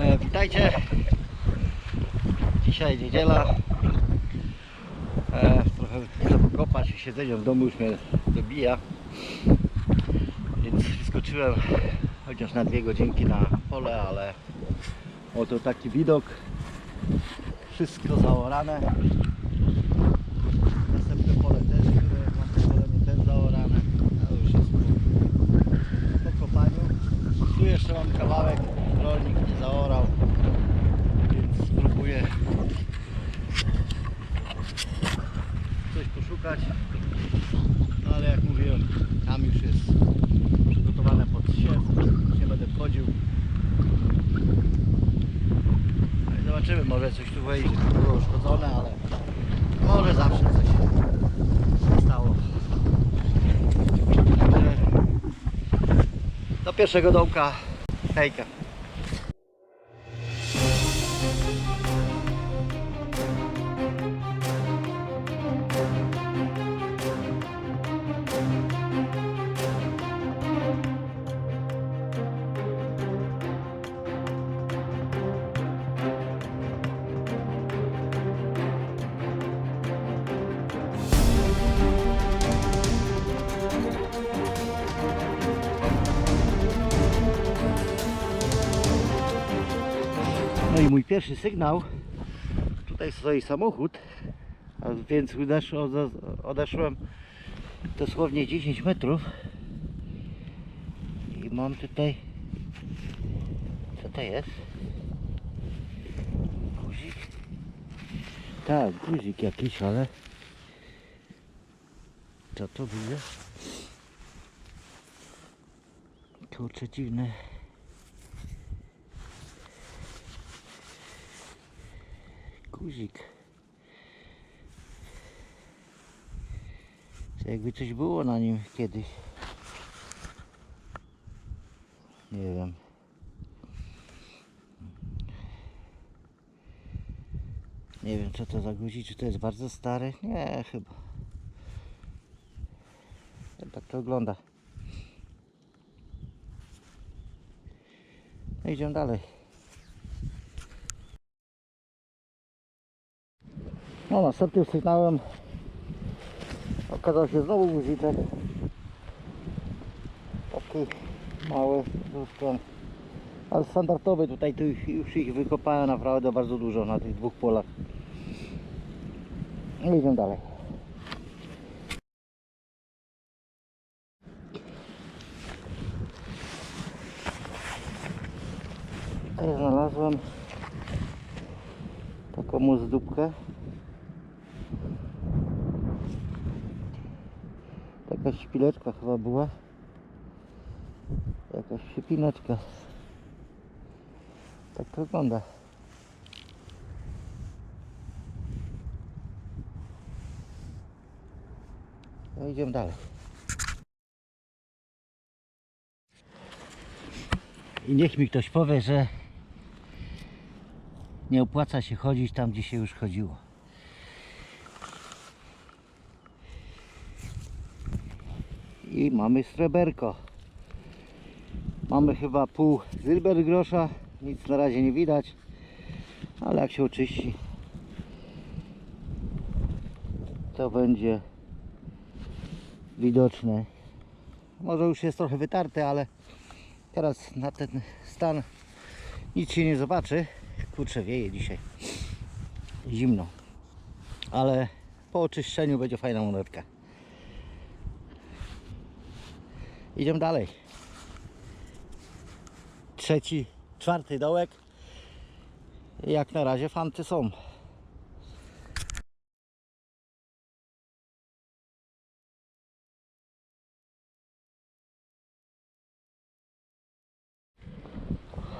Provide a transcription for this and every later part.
E, witajcie. Dzisiaj niedziela. E, trochę chcę pokopać. Siedzenie w domu już mnie dobija. Więc wyskoczyłem chociaż na dwie godzinki na pole, ale oto taki widok. Wszystko zaorane. Następne pole też, które mam pozwolenie też zaorane. To już jest po kopaniu. Tu jeszcze mam kawałek, rolnik nie zaorał, więc spróbuję coś poszukać. No ale jak mówiłem, tam już jest przygotowane pod siew, już nie będę wchodził. No i zobaczymy, Było uszkodzone, ale może zawsze coś się stało. Do pierwszego dołka. Hejka. No i mój pierwszy sygnał. Tutaj stoi samochód, więc odeszłem dosłownie 10 metrów. I mam tutaj. Co to jest? Guzik? Tak, guzik jakiś, ale. Co to widzę? Kurczę dziwne. Guzik. To jakby coś było na nim kiedyś. Nie wiem. Nie wiem co to za guzik, czy to jest bardzo stary? Nie, chyba. Tak to wygląda. No idziemy dalej. No następnym sygnałem okazał się znowu guziczek. Taki mały, ten, ale standardowy tutaj tu już ich wykopałem naprawdę bardzo dużo na tych dwóch polach. No idziemy dalej. Tutaj znalazłem taką zdóbkę. Jakaś szpileczka chyba była. Jakaś przypineczka. Tak to wygląda. No idziemy dalej. I niech mi ktoś powie, że nie opłaca się chodzić tam, gdzie się już chodziło. I mamy sreberko. Mamy chyba pół zylbergrosza. Nic na razie nie widać. Ale jak się oczyści, to będzie widoczne. Może już jest trochę wytarte, ale teraz na ten stan nic się nie zobaczy. Kurczę, wieje dzisiaj. Zimno. Ale po oczyszczeniu będzie fajna monetka. Idziemy dalej. Trzeci, czwarty dołek. Jak na razie fanty są.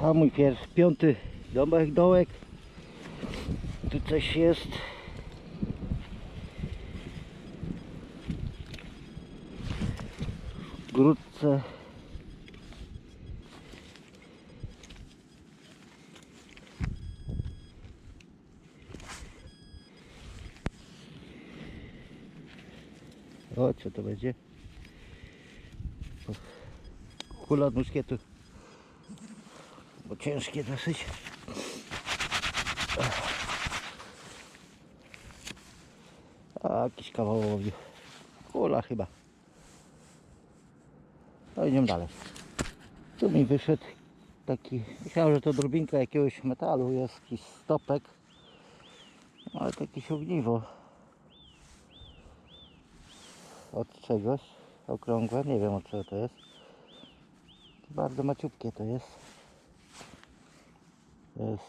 A mój pierwszy, piąty domek, dołek. Tu coś jest. Grudce. O, co to będzie? Kula od muszkietu. bo ciężkie dosyć. A jakiś kawał łowiu. Kula chyba. No idziemy dalej. Tu mi wyszedł taki, myślałem, że to drobinka jakiegoś metalu, jest jakiś stopek, ale to jakieś ogniwo od czegoś, okrągłe, nie wiem od czego to jest. Bardzo maciupkie to jest. To jest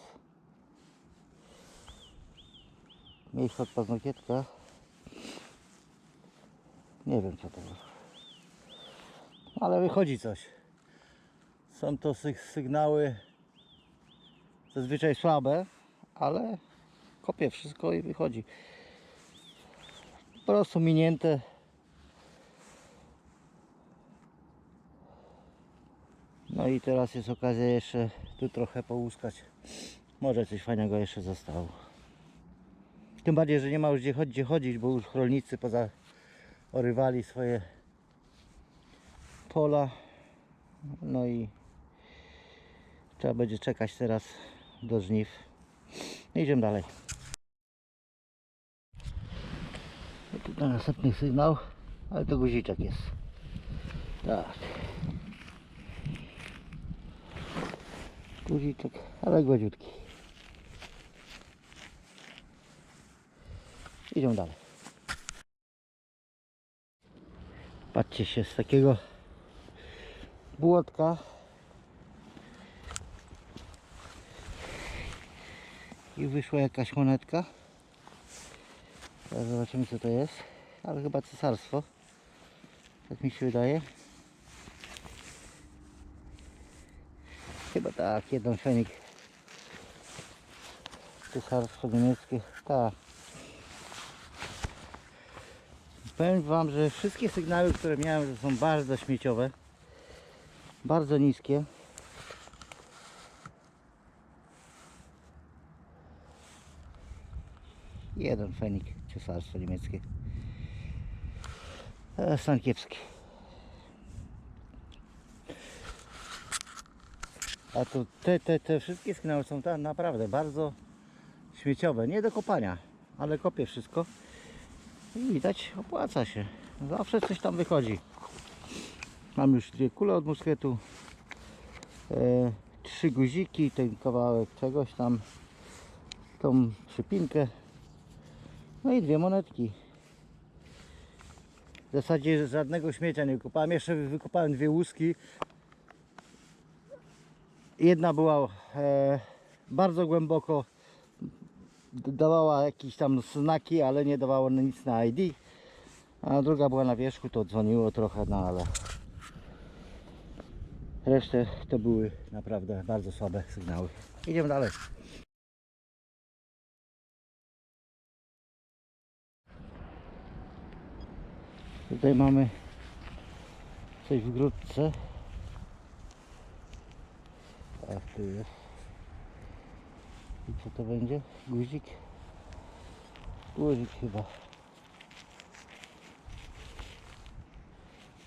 mniejsze od paznokietka. Nie wiem co to jest. Ale wychodzi coś. Są to sy- sygnały zazwyczaj słabe, ale kopię wszystko i wychodzi. Po prostu minięte. No i teraz jest okazja jeszcze tu trochę połuskać. Może coś fajnego jeszcze zostało. Tym bardziej, że nie ma już gdzie, chodzi- gdzie chodzić, bo już rolnicy poza orywali swoje pola. No i trzeba będzie czekać teraz do żniw. Idziemy dalej. I tutaj następny sygnał, ale to guziczek jest. Tak. Guziczek, ale gładziutki. Idziemy dalej. Patrzcie się z takiego błotka i wyszła jakaś monetka. Teraz zobaczymy co to jest. Ale chyba cesarstwo. Tak mi się wydaje. Chyba tak, jeden fenik. Cesarstwo niemieckie. Tak. Powiem Wam, że wszystkie sygnały, które miałem, są bardzo śmieciowe. Bardzo niskie. Jeden fenik, cesarstwo niemieckie. E, Stan kiepski. A tu te, te, te wszystkie sygnały są tam naprawdę bardzo śmieciowe. Nie do kopania, ale kopię wszystko. I widać, opłaca się. Zawsze coś tam wychodzi. Mam już dwie kule od muskietu. E, trzy guziki, ten kawałek czegoś tam. Tą przypinkę. No i dwie monetki. W zasadzie żadnego śmiecia nie wykopałem. Jeszcze wykopałem dwie łuski. Jedna była e, bardzo głęboko. Dawała jakieś tam znaki, ale nie dawało nic na ID. A druga była na wierzchu, to dzwoniło trochę, no ale resztę to były naprawdę bardzo słabe sygnały. Idziemy dalej. Tutaj mamy coś w grudce. A tu jest. I co to będzie? Guzik? Guzik chyba.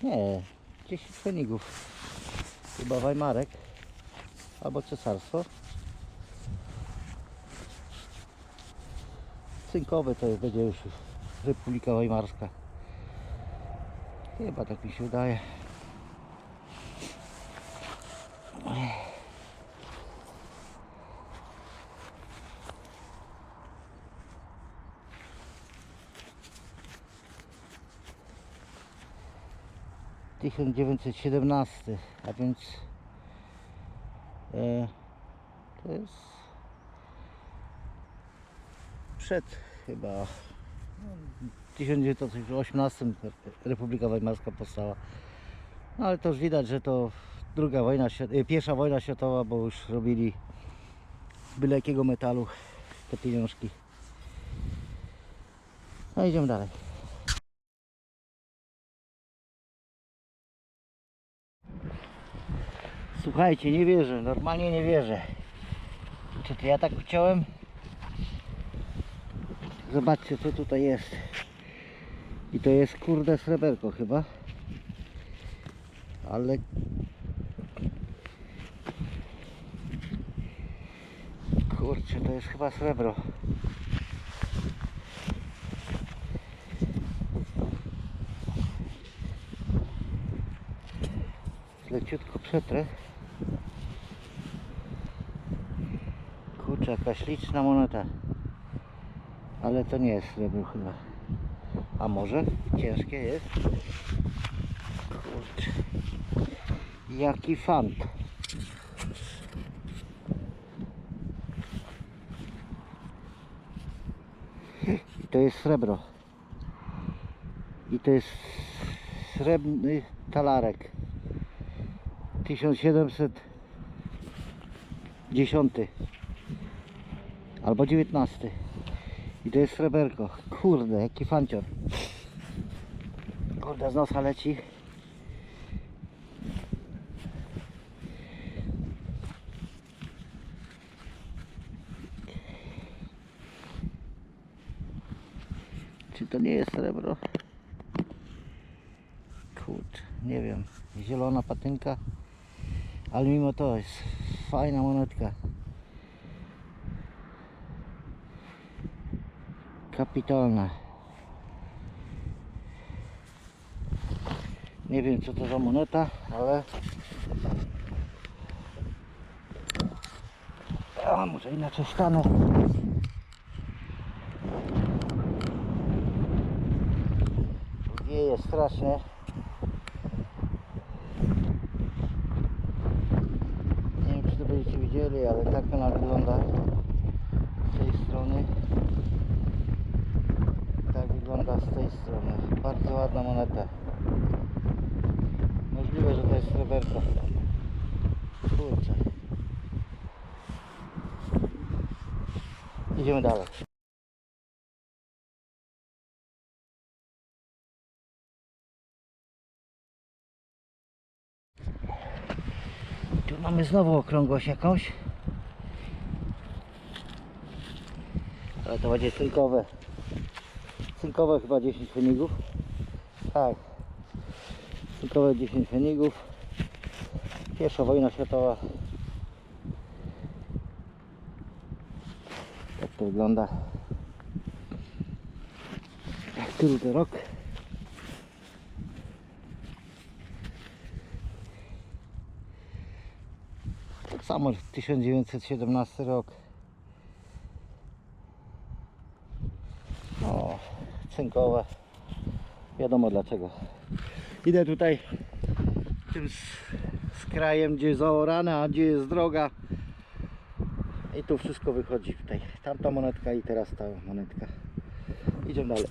Nie, 10 fenigów. Chyba Weimarek. Albo cesarstwo. Cynkowy to będzie już Republika Weimarska. Chyba tak mi się wydaje. Tysiąc dziewięćset siedemnasty, a więc e, to jest przed chyba w 1918 Republika Weimarska powstała. No ale to już widać, że to druga wojna, e, pierwsza wojna światowa, bo już robili byle jakiego metalu te pieniążki. No idziemy dalej. Słuchajcie, nie wierzę, normalnie nie wierzę. Czy to ja tak chciałem? Zobaczcie co tutaj jest. I to jest kurde sreberko chyba. Ale Kurczę, to jest chyba srebro. Leciutko przetrę. Kurczę, jakaś liczna moneta. Ale to nie jest srebro chyba. A może? Ciężkie jest. Kurczę. Jaki fant. I to jest srebro. I to jest srebrny talarek. 1710 albo 19 i to jest sreberko. Kurde jaki fancior. Kurde z nosa leci. Czy to nie jest srebro? Kurczę nie wiem. Zielona patynka. Ale mimo to jest fajna monetka kapitalna nie wiem co to za moneta ale a może inaczej stanę. Wieje strasznie. Nie wiem czy to będziecie widzieli, ale tak ona wygląda z tej strony. Wygląda z tej strony. Bardzo ładna moneta. Możliwe, że to jest sreberko. Kurczę. Idziemy dalej. Tu mamy znowu okrągłość jakąś. Ale to będzie cynkowe. Cynkowe chyba 10 fenigów. Tak. Cynkowe 10 fenigów. Pierwsza wojna światowa. Tak to wygląda. Który to rok? Tak samo 1917 rok. O, cynkowe. Wiadomo dlaczego. Idę tutaj tym z, z krajem, gdzie jest zaorane, a gdzie jest droga. I tu wszystko wychodzi tutaj. Tamta monetka i teraz ta monetka. Idziemy dalej.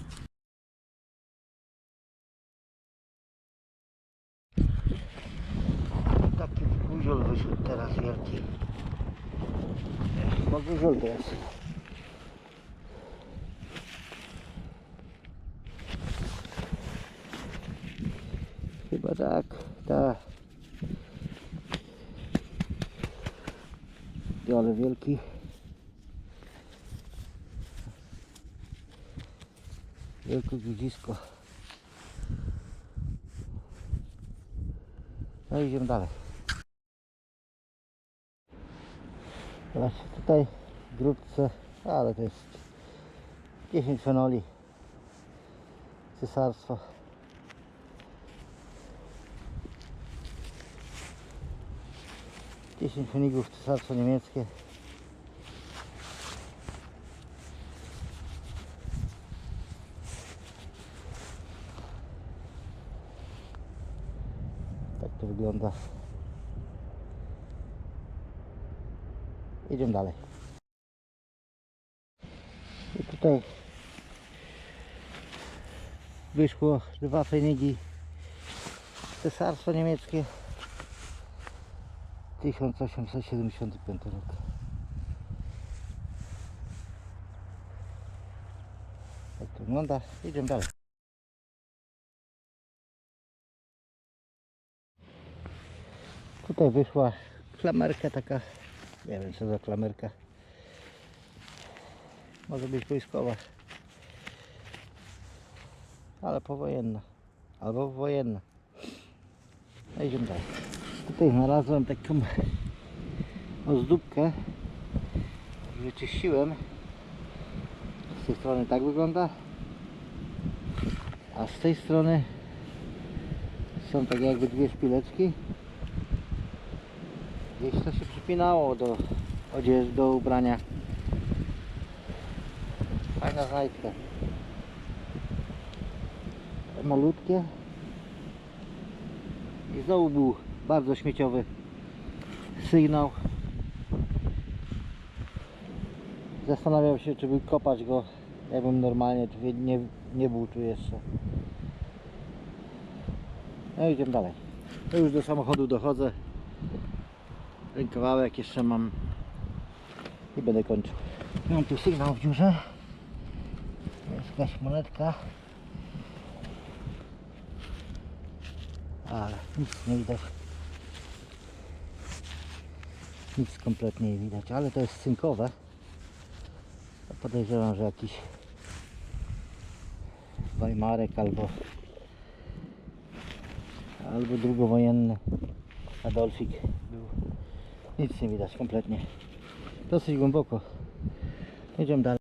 Taki guziol wyszedł teraz wielki. No guziol to Tak, tak. Ale wielki. Wielkie grudzisko. No i idziemy dalej. Zobaczcie, tutaj w grudce, ale to jest 10 fenoli cesarstwa 10 migów cesarstwo niemieckie. Tak to wygląda. Idziemy dalej. I tutaj wyszło dwa fenigi cesarstwo niemieckie. 1875 rok. Tak to wygląda. Idziemy dalej. Tutaj wyszła klamerka taka, nie wiem co za klamerka. Może być wojskowa. Ale powojenna. Albo wojenna. No idziemy dalej. Tutaj znalazłem taką ozdóbkę wyczyściłem. Z tej strony tak wygląda. A z tej strony są tak jakby dwie szpileczki. Gdzieś to się przypinało do odzieży, do ubrania. Fajna znajdka. Malutkie. I znowu był bardzo śmieciowy sygnał. Zastanawiam się, czy by kopać go, jakbym normalnie tu nie, nie był tu jeszcze. No idziemy dalej. To już do samochodu dochodzę. Ten kawałek jeszcze mam i będę kończył. Mam tu sygnał w dziurze. Jest jakaś monetka. Ale nic nie widać. Nic kompletnie nie widać, ale to jest cynkowe. Podejrzewam, że jakiś Weimarek albo albo drugowojenny Adolfik był. Nic nie widać kompletnie. Dosyć głęboko. Idziemy dalej.